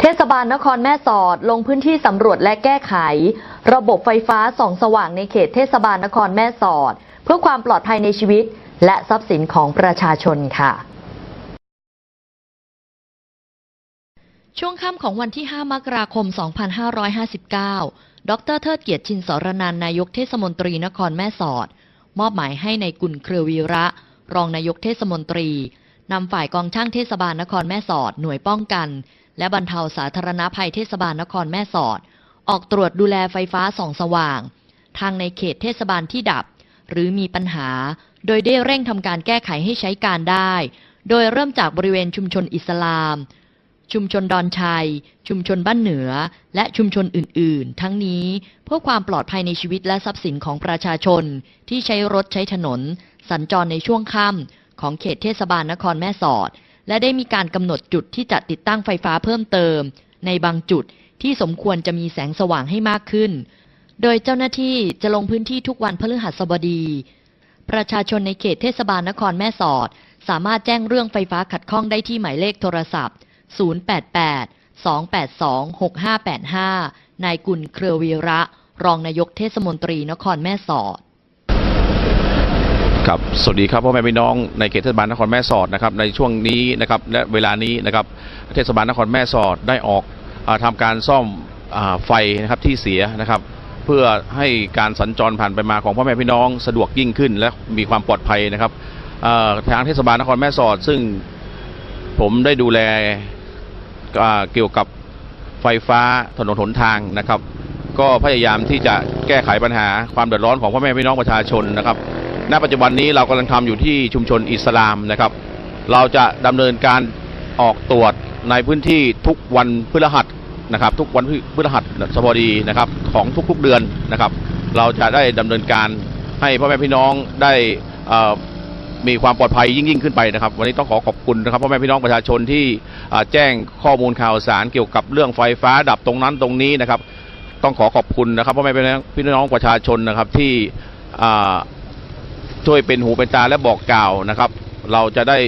เทศบาลนครแม่สอดลงพื้นที่สำรวจและแก้ไข ระบบไฟฟ้าส่องสว่างในเขตเทศบาลนครแม่สอด เพื่อความปลอดภัยในชีวิต และทรัพย์สินของประชาชนค่ะ ช่วงค่ำของวันที่ 5 มกราคม 2559 ดรเทิดเกียรติชินสรนันนายกเทศมนตรีนครแม่สอด มอบหมายให้ในกุลเครือวีระ รองนายกเทศมนตรีนำฝ่ายกองช่างเทศบาลนครแม่สอดหน่วยป้องกัน และบรรเทาสาธารณภัยเทศบาลนครแม่สอด ออกตรวจดูแลไฟฟ้าส่องสว่าง ทางในเขตเทศบาลที่ดับ หรือมีปัญหา โดยได้เร่งทำการแก้ไขให้ใช้การได้ โดยเริ่มจากบริเวณชุมชนอิสลาม ชุมชนดอนชัย ชุมชนบ้านเหนือ และชุมชนอื่น ๆ ทั้งนี้เพื่อความปลอดภัยในชีวิตและทรัพย์สินของประชาชน ที่ใช้รถใช้ถนน สัญจรในช่วงค่ำของเขตเทศบาลนครแม่สอด และได้มีการกำหนดจุดที่จะติดตั้งไฟฟ้าเพิ่มเติม ในบางจุดที่สมควรจะมีแสงสว่างให้มากขึ้น โดยเจ้าหน้าที่จะลงพื้นที่ทุกวันพฤหัสบดี ประชาชนในเขตเทศบาลนครแม่สอด สามารถแจ้งเรื่องไฟฟ้าขัดข้องได้ที่หมายเลขโทรศัพท์ 088 282 6585 นายกุลเครือวีระ รองนายกเทศมนตรีนครแม่สอดครับสวัสดีครับพ่อแม่พี่น้องในเขตเทศบาลนครแม่สอดนะครับในช่วงนี้นะครับและเวลานี้นะครับเทศบาลนครแม่สอดได้ออกอาทำการซ่อมอไฟนะครับที่เสียนะครับ เพื่อให้การสัญจรผ่านไปมาของพ่อแม่พี่น้องสะดวกยิ่งขึ้น และมีความปลอดภัยนะครับทางเทศบาลนครแม่สอดซึ่งผมได้ดูแล เกี่ยวกับไฟฟ้าถนนหนทางนะครับ ก็พยายามที่จะแก้ไขปัญหาความเดือดร้อนของพ่อแม่พี่น้องประชาชนนะครับ ณ ปัจจุบันนี้เรากำลังทำอยู่ที่ชุมชนอิสลามนะครับ เราจะดำเนินการออกตรวจในพื้นที่ทุกวันพฤหัสนะครับ ทุกวันพฤหัสบดีนะครับของทุกๆเดือนนะครับ เราจะได้ดำเนินการให้พ่อแม่พี่น้องได้อ่อ มีความปลอดภัยยิ่งยิ่งขึ้นไปนะครับ วันนี้ต้องขอขอบคุณนะครับพ่อแม่พี่น้องประชาชนที่แจ้งข้อมูลข่าวสารเกี่ยวกับเรื่องไฟฟ้าดับตรงนั้นตรงนี้นะครับ ต้องขอขอบคุณนะครับพ่อแม่พี่น้องประชาชนนะครับที่ช่วยเป็นหูเป็นตาและบอกกล่าวนะครับ เราจะได้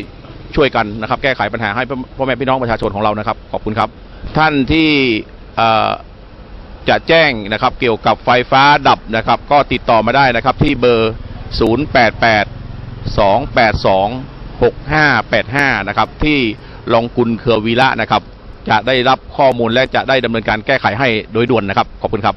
ช่วยกันนะครับ แก้ไขปัญหาให้พ่อแม่พี่น้องประชาชนของเรานะครับ ขอบคุณครับ ท่านที่จะแจ้งนะครับ เกี่ยวกับไฟฟ้าดับนะครับ ก็ติดต่อมาได้นะครับที่เบอร์ 088 282 6585 นะครับ ที่ลองกุลเครือวีระนะครับ จะได้รับข้อมูลและจะได้ดำเนินการแก้ไขให้โดยด่วนนะครับ ขอบคุณครับ